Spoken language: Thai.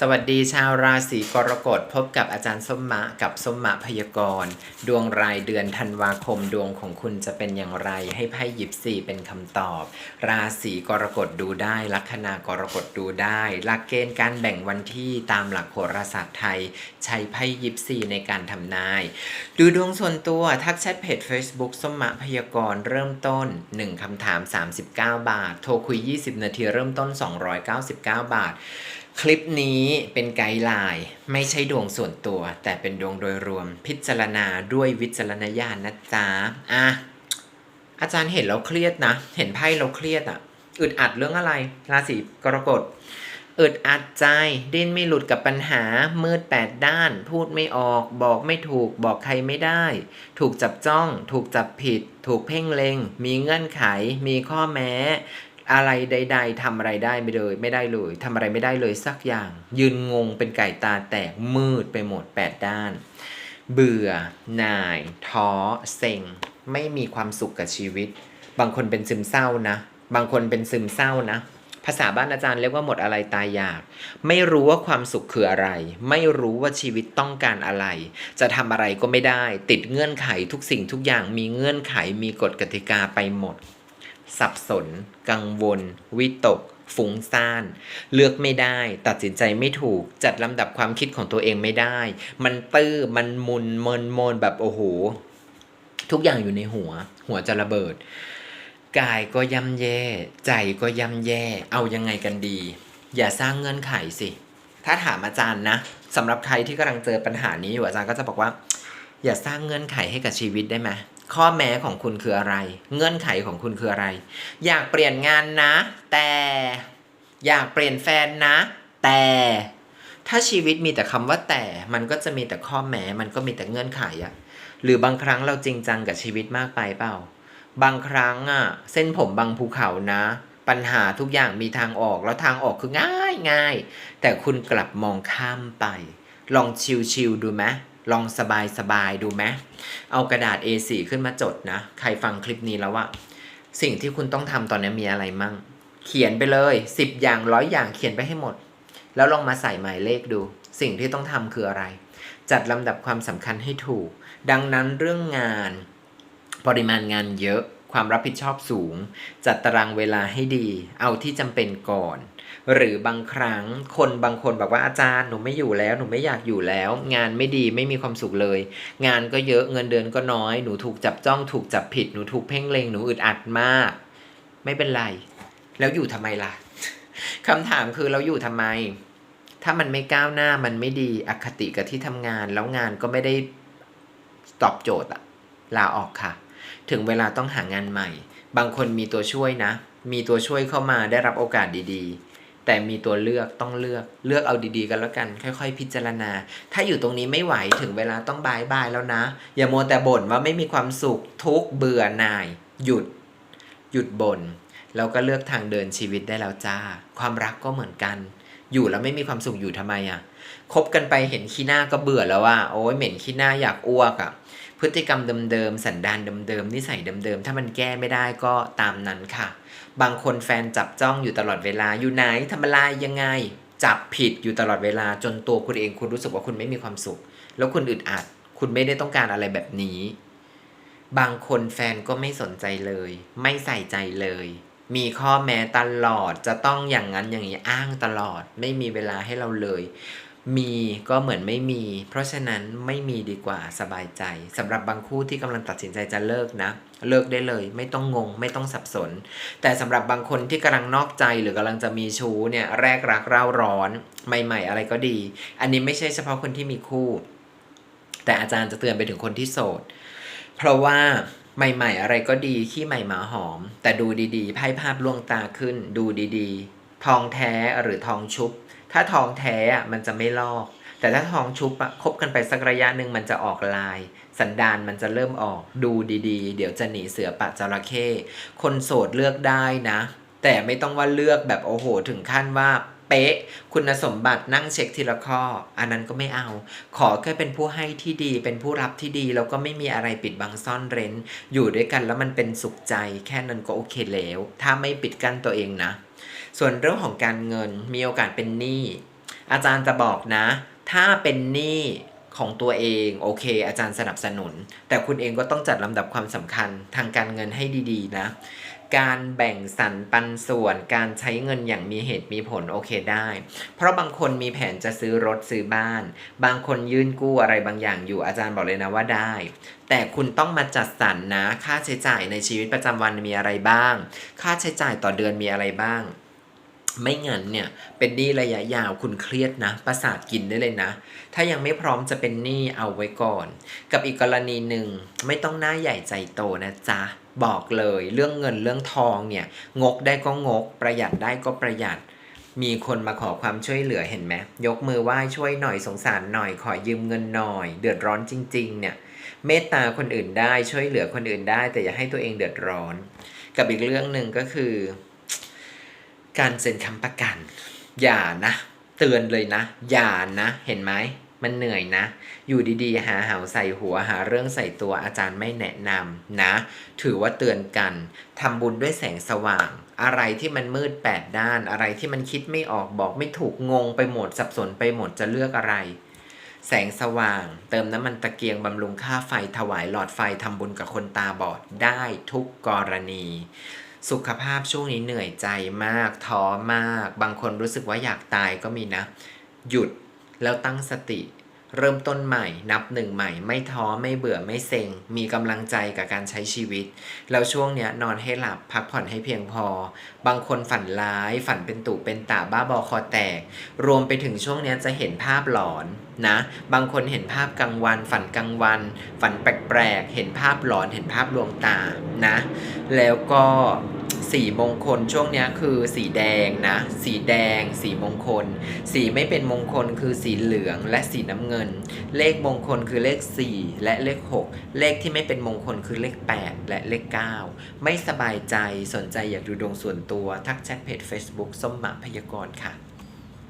สวัสดีชาวราศีกรกฎพบกับอาจารย์ส้มมะกับส้มมะพยากรณ์ดวงรายเดือนธันวาคมดวงของคุณจะเป็นอย่างไรให้ไพ่หยิบสี่เป็นคำตอบ ราศีกรกฎดูได้ลัคนากรกฎดูได้หลักเกณฑ์การแบ่งวันที่ตามหลักโหราศาสตร์ไทย ใช้ไพ่หยิบสี่ในการทำนาย ดูดวงส่วนตัวทักแชทเพจ Facebook ส้มมะพยากรณ์เริ่มต้น 1คำถาม 39 บาท โทรคุย 20 นาทีเริ่มต้น 299 บาท คลิปนี้เป็นไกด์ไลน์ไม่ใช่ดวงส่วนตัว แต่เป็นดวงโดยรวมพิจารณาด้วยวิจารณญาณนะจ๊ะอะอาจารย์เห็นเราเครียดนะ เห็นไพ่เราเครียดอะอึดอัดเรื่องอะไร ราศีกรกฎอึดอัดใจดิ้นไม่หลุดกับปัญหา มืดแปดด้าน พูดไม่ออก บอกไม่ถูก บอกใครไม่ได้ ถูกจับจ้อง ถูกจับผิด ถูกเพ่งเลงมีเงื่อนไข มีข้อแม้ อะไรใด ๆทำอะไรได้ไม่เลยไม่ได้เลยทำอะไรไม่ได้เลยสักอย่าง ยืนงงเป็นไก่ตาแตกมืดไปหมดแปดด้าน เบื่อหน่าย ท้อเซ็ง ไม่มีความสุขกับชีวิต บางคนเป็นซึมเศร้านะ บางคนเป็นซึมเศร้านะภาษาบ้านอาจารย์เรียกว่าหมดอะไรตายอยาก ไม่รู้ว่าความสุขคืออะไร ไม่รู้ว่าชีวิตต้องการอะไร จะทำอะไรก็ไม่ได้ ติดเงื่อนไขทุกสิ่งทุกอย่างมีเงื่อนไขมีกฎกติกาไปหมด สับสน กังวล วิตก ฟุ้งซ่าน เลือกไม่ได้ ตัดสินใจไม่ถูก จัดลำดับความคิดของตัวเองไม่ได้ มันตื้อ มันมุนเมินมนแบบโอ้โห ทุกอย่างอยู่ในหัว หัวจะระเบิด กายก็ย่ำแย่ ใจก็ย่ำแย่ เอายังไงกันดี อย่าสร้างเงื่อนไขสิ ถ้าถามอาจารย์นะสำหรับใครที่กำลังเจอปัญหานี้อยู่อาจารย์ก็จะบอกว่า อย่าสร้างเงื่อนไขให้กับชีวิตได้ไหม ข้อแม้ของคุณคืออะไร เงื่อนไขของคุณคืออะไร อยากเปลี่ยนงานนะ แต่อยากเปลี่ยนแฟนนะ แต่ ถ้าชีวิตมีแต่คำว่าแต่มันก็จะมีแต่ข้อแม้มันก็มีแต่เงื่อนไขอะหรือบางครั้งเราจริงจังกับชีวิตมากไปเปล่า บางครั้งอะเส้นผมบางภูเขานะ ปัญหาทุกอย่างมีทางออกแล้วทางออกคือง่ายง่ายแต่คุณกลับมองข้ามไป ลองชิลๆดูไหม ลองสบายๆดูไหมเอากระดาษ A4 ขึ้นมาจดนะ ใครฟังคลิปนี้แล้วว่าสิ่งที่คุณต้องทำตอนนี้มีอะไรมั่ง เขียนไปเลย 10 อย่างร้อยอย่างเขียนไปให้หมด แล้วลองมาใส่หมายเลขดู สิ่งที่ต้องทำคืออะไร จัดลำดับความสำคัญให้ถูก ดังนั้นเรื่องงาน ปริมาณงานเยอะ ความรับผิดชอบสูง จัดตารางเวลาให้ดี เอาที่จำเป็นก่อน หรือบางครั้งคนบางคนบอกว่าอาจารย์หนูไม่อยู่แล้ว หนูไม่อยากอยู่แล้ว งานไม่ดีไม่มีความสุขเลย งานก็เยอะเงินเดือนก็น้อย หนูถูกจับจ้องถูกจับผิดหนูถูกเพ่งเลงหนูอึดอัดมาก ไม่เป็นไร แล้วอยู่ทำไมล่ะคำถามคือเราอยู่ทำไม ถ้ามันไม่ก้าวหน้ามันไม่ดีอคติกับที่ทำงาน แล้วงานก็ไม่ได้ตอบโจทย์อะลาออกค่ะ ถึงเวลาต้องหางานใหม่ บางคนมีตัวช่วยนะ มีตัวช่วยเข้ามาได้รับโอกาสดีๆ แต่มีตัวเลือกต้องเลือกเลือกเอาดีๆ กันแล้วกัน ค่อย ๆ พิจารณา ถ้าอยู่ตรงนี้ไม่ไหวถึงเวลาต้องบายบายแล้วนะ อย่ามัวแต่บ่นว่าไม่มีความสุขทุกเบื่อหน่าย หยุด หยุดบ่นแล้วก็เลือกทางเดินชีวิตได้แล้วจ้า ความรักก็เหมือนกัน อยู่แล้วไม่มีความสุขอยู่ทำไมอะคบกันไปเห็นขี้หน้าก็เบื่อแล้วว่า โอ้ยเหม็นขี้หน้าอยากอ้วกอะ พฤติกรรมเดิมๆสันดานเดิมๆนิสัยเดิมๆถ้ามันแก้ไม่ได้ก็ตามนั้นค่ะ บางคนแฟนจับจ้องอยู่ตลอดเวลาอยู่ไหนทำอะไรยังไง จับผิดอยู่ตลอดเวลาจนตัวคุณเองคุณรู้สึกว่าคุณไม่มีความสุข แล้วคุณอึดอัดคุณไม่ได้ต้องการอะไรแบบนี้ บางคนแฟนก็ไม่สนใจเลย ไม่ใส่ใจเลย มีข้อแม้ตลอดจะต้องอย่างนั้นอย่างนี้อ้างตลอด ไม่มีเวลาให้เราเลย มีก็เหมือนไม่มี เพราะฉะนั้นไม่มีดีกว่าสบายใจสำหรับบางคู่ที่กำลังตัดสินใจจะเลิกนะ เลิกได้เลย ไม่ต้องงง ไม่ต้องสับสน แต่สำหรับบางคนที่กำลังนอกใจหรือกำลังจะมีชู้เนี่ยแรกรักเร่าร้อน ใหม่ ๆ อะไรก็ดี อันนี้ไม่ใช่เฉพาะคนที่มีคู่ แต่อาจารย์จะเตือนไปถึงคนที่โสด เพราะว่าใหม่ๆ อะไรก็ดีขี้ใหม่หมาหอม แต่ดูดีๆไพ่ภาพลวงตาขึ้น ดูดีๆ ทองแท้หรือทองชุบ ถ้าทองแท้อะมันจะไม่ลอก แต่ถ้าทองชุบอะคบกันไปสักระยะหนึ่งมันจะออกลาย สันดานมันจะเริ่มออกดูดีๆ เดี๋ยวจะหนีเสือปะจระเข้คนโสดเลือกได้นะ แต่ไม่ต้องว่าเลือกแบบโอ้โห ถึงขั้นว่าเป๊ะ คุณสมบัตินั่งเช็คทีละข้อ อันนั้นก็ไม่เอา ขอแค่เป็นผู้ให้ที่ดี เป็นผู้รับที่ดี แล้วก็ไม่มีอะไรปิดบังซ่อนเร้น อยู่ด้วยกันแล้วมันเป็นสุขใจ แค่นั้นก็โอเคแล้ว ถ้าไม่ปิดกั้นตัวเองนะ ส่วนเรื่องของการเงินมีโอกาสเป็นหนี้ อาจารย์จะบอกนะ ถ้าเป็นหนี้ของตัวเองโอเค อาจารย์สนับสนุน แต่คุณเองก็ต้องจัดลำดับความสำคัญทางการเงินให้ดีๆ นะ การแบ่งสรรปันส่วน การใช้เงินอย่างมีเหตุมีผลโอเคได้ เพราะบางคนมีแผนจะซื้อรถซื้อบ้าน บางคนยื่นกู้อะไรบางอย่างอยู่อาจารย์บอกเลยนะว่าได้ แต่คุณต้องมาจัดสรรนะ ค่าใช้จ่ายในชีวิตประจำวันมีอะไรบ้าง ค่าใช้จ่ายต่อเดือนมีอะไรบ้าง ไม่งั้นเนี่ยเป็นหนี้ระยะยาวคุณเครียดนะ ประสาทกินได้เลยนะ ถ้ายังไม่พร้อมจะเป็นหนี้เอาไว้ก่อน กับอีกกรณีหนึ่งไม่ต้องหน้าใหญ่ใจโตนะจ๊ะบอกเลยเรื่องเงินเรื่องทองเนี่ยงกได้ก็งก ประหยัดได้ก็ประหยัด มีคนมาขอความช่วยเหลือเห็นไหมยกมือไหว้ช่วยหน่อยสงสารหน่อยขอยืมเงินหน่อย เดือดร้อนจริง ๆ เนี่ยเมตตาคนอื่นได้ช่วยเหลือคนอื่นได้ แต่อย่าให้ตัวเองเดือดร้อน กับอีกเรื่องหนึ่งก็คือ การเซ็นคำประกัน อย่านะ เตือนเลยนะ อย่านะ เห็นไหมมันเหนื่อยนะ อยู่ดีๆ หาเหาใส่หัวหาเรื่องใส่ตัวอาจารย์ไม่แนะนำนะ ถือว่าเตือนกันทำบุญด้วยแสงสว่าง อะไรที่มันมืดแปดด้าน อะไรที่มันคิดไม่ออกบอกไม่ถูกงงไปหมดสับสนไปหมดจะเลือกอะไร แสงสว่าง เติมน้ำมันตะเกียงบำรุงค่าไฟถวายหลอดไฟทำบุญกับคนตาบอดได้ทุกกรณี สุขภาพช่วงนี้เหนื่อยใจมากท้อมาก บางคนรู้สึกว่าอยากตายก็มีนะ หยุดแล้วตั้งสติ เริ่มต้นใหม่ นับหนึ่งใหม่ ไม่ท้อไม่เบื่อไม่เซ็ง มีกำลังใจกับการใช้ชีวิต แล้วช่วงเนี้ยนอนให้หลับพักผ่อนให้เพียงพอ บางคนฝันร้าย ฝันเป็นตุเป็นตาบ้าบอคอแตก รวมไปถึงช่วงเนี้ยจะเห็นภาพหลอนนะ บางคนเห็นภาพกลางวัน ฝันกลางวัน ฝันแปลกๆเห็นภาพหลอนเห็นภาพลวงตานะ แล้วก็ สีมงคลช่วงนี้คือสีแดงนะ สีแดง สีมงคล สีไม่เป็นมงคลคือสีเหลืองและสีน้ำเงิน เลขมงคลคือเลข 4 และเลข 6 เลขที่ไม่เป็นมงคลคือเลข 8 และเลข 9 ไม่สบายใจสนใจอยากดูดวงส่วนตัวทักแชทเพจ Facebook ส้มหมาพยากรณ์ค่ะ